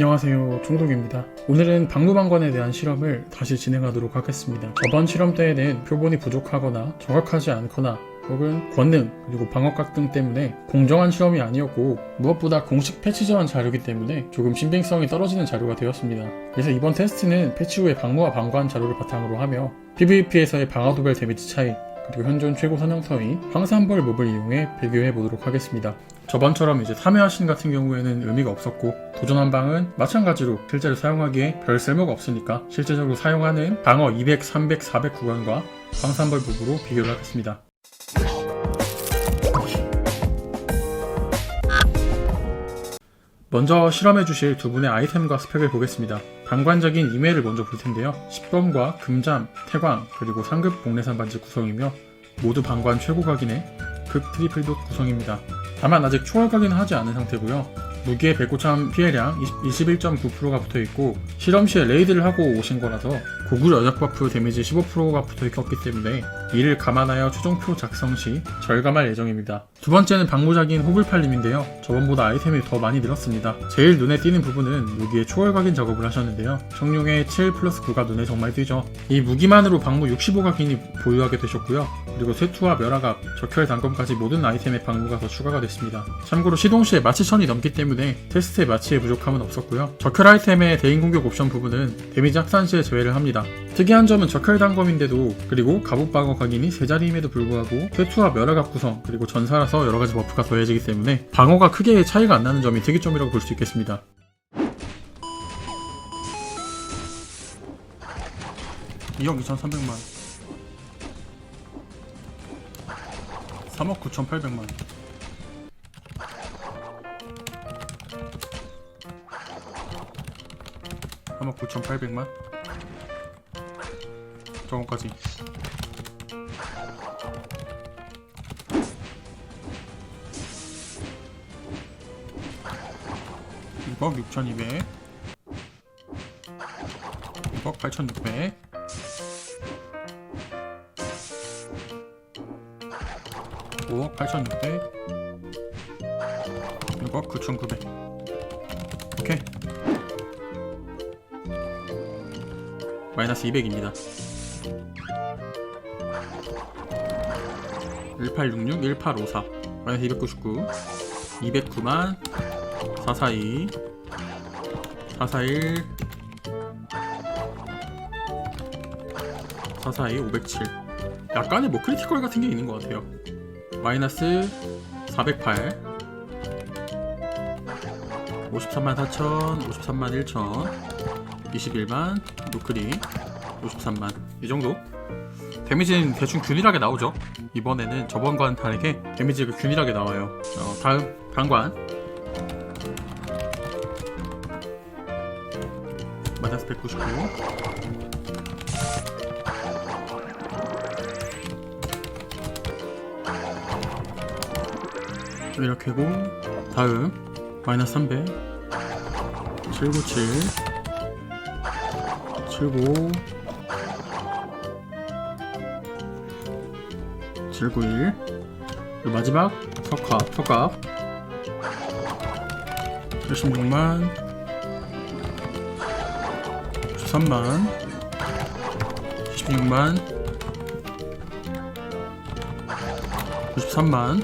안녕하세요. 종독입니다. 오늘은 박무방관에 대한 실험을 다시 진행하도록 하겠습니다. 저번 실험 때에는 표본이 부족하거나 정확하지 않거나 혹은 권능 그리고 방어각 등 때문에 공정한 실험이 아니었고 무엇보다 공식 패치 전 자료이기 때문에 조금 신빙성이 떨어지는 자료가 되었습니다. 그래서 이번 테스트는 패치 후의 방무와 방관 자료를 바탕으로 하며 PVP에서의 방어도별 데미지 차이 그리고 현존 최고 선형서인 황산벌 몹을 이용해 비교해 보도록 하겠습니다. 저번처럼 이제 3회 하신 같은 경우에는 의미가 없었고 도전 한 방은 마찬가지로 실제로 사용하기에 별 쓸모가 없으니까 실제적으로 사용하는 방어 200, 300, 400 구간과 황산벌 몹으로 비교를 하겠습니다. 먼저 실험해 주실 두 분의 아이템과 스펙을 보겠습니다. 방관적인 이메일을 먼저 볼 텐데요. 10범과 금잠, 태광, 그리고 상급 복례산 반지 구성이며 모두 방관 최고각이네 극 트리플 도 구성입니다. 다만 아직 초월각이는 하지 않은 상태고요. 무기의 배고참 피해량 21.9%가 붙어있고 실험 시에 레이드를 하고 오신 거라서 고구 연약 버프 데미지 15%가 붙어있기 때문에 이를 감안하여 최종표 작성 시 절감할 예정입니다. 두 번째는 방무작인 호불팔림인데요. 저번보다 아이템이 더 많이 늘었습니다. 제일 눈에 띄는 부분은 무기의 초월 각인 작업을 하셨는데요. 청룡의 7 플러스 9가 눈에 정말 띄죠. 이 무기만으로 방무 65각인이 보유하게 되셨고요. 그리고 쇠투와 멸화갑, 적혈 단검까지 모든 아이템의 방무가 더 추가가 됐습니다. 참고로 시동 시에 마취 천이 넘기 때문에 테스트에 마취의 부족함은 없었고요. 적혈 아이템의 대인 공격 옵션 부분은 데미지 합산 시에 제외를 합니다. 특이한 점은 적혈 단검인데도 그리고 갑옷 방어 각인이 세 자리임에도 불구하고 쇠투와 멸화갑 구성 그리고 전사라서 여러 가지 버프가 더해지기 때문에 방어가 크게 차이가 안 나는 점이 특이점이라고 볼 수 있겠습니다. (2억 2,300만) 3억 9,800만 3억 9,800만? 저거까지. 2억 6,200 2억 8,600 5억 8,600 6억 9,900 오케이 마이너스 200입니다. 1866 1854 마이너스 299 209만 442 441 442 507 약간의 뭐 크리티컬 같은 게 있는 것 같아요. 마이너스 408 53만 4천 53만 1천 21만 노크리 53만. 이 정도? 데미지는 대충 균일하게 나오죠. 이번에는 저번과는 다르게 데미지가 균일하게 나와요. 어, 다음 방관. 마이너스 199 이렇게고 다음 마이너스 300 797 79 791 그리고 마지막 석합 석합 76만. 13만. 16만. 93만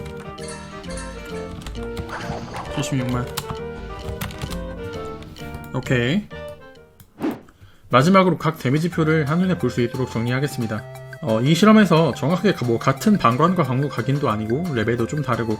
76만. 오케이 마지막으로 각 데미지표를 한눈에 볼 수 있도록 정리하겠습니다. 어, 이 실험에서 정확하게 가- 뭐 같은 방관과 방무 각인도 아니고 레벨도 좀 다르고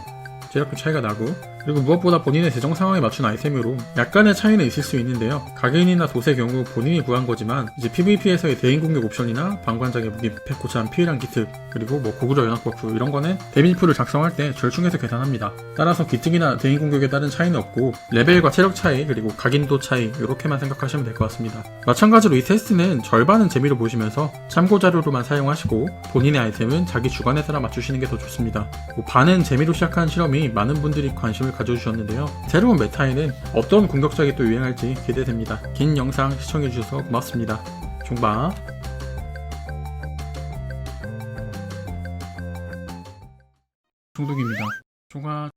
제작비 차이가 나고 그리고 무엇보다 본인의 재정 상황에 맞춘 아이템으로 약간의 차이는 있을 수 있는데요. 각인이나 돛의 경우 본인이 구한 거지만 이제 PVP에서의 대인 공격 옵션이나 방관장의 무기 패코참 피해량 기특 그리고 뭐 고구려 연합 버프 이런 거는 데미지표를 작성할 때 절충해서 계산합니다. 따라서 기특이나 대인 공격에 따른 차이는 없고 레벨과 체력 차이 그리고 각인도 차이 이렇게만 생각하시면 될 것 같습니다. 마찬가지로 이 테스트는 절반은 재미로 보시면서 참고 자료로만 사용하시고 본인의 아이템은 자기 주관에 따라 맞추시는 게 더 좋습니다. 뭐 반은 재미로 시작한 실험이 많은 분들이 관심을 가져주셨는데요. 새로운 메타에는 어떤 공격작이 또 유행할지 기대됩니다. 긴 영상 시청해주셔서 고맙습니다. 종바 중독입니다. 종아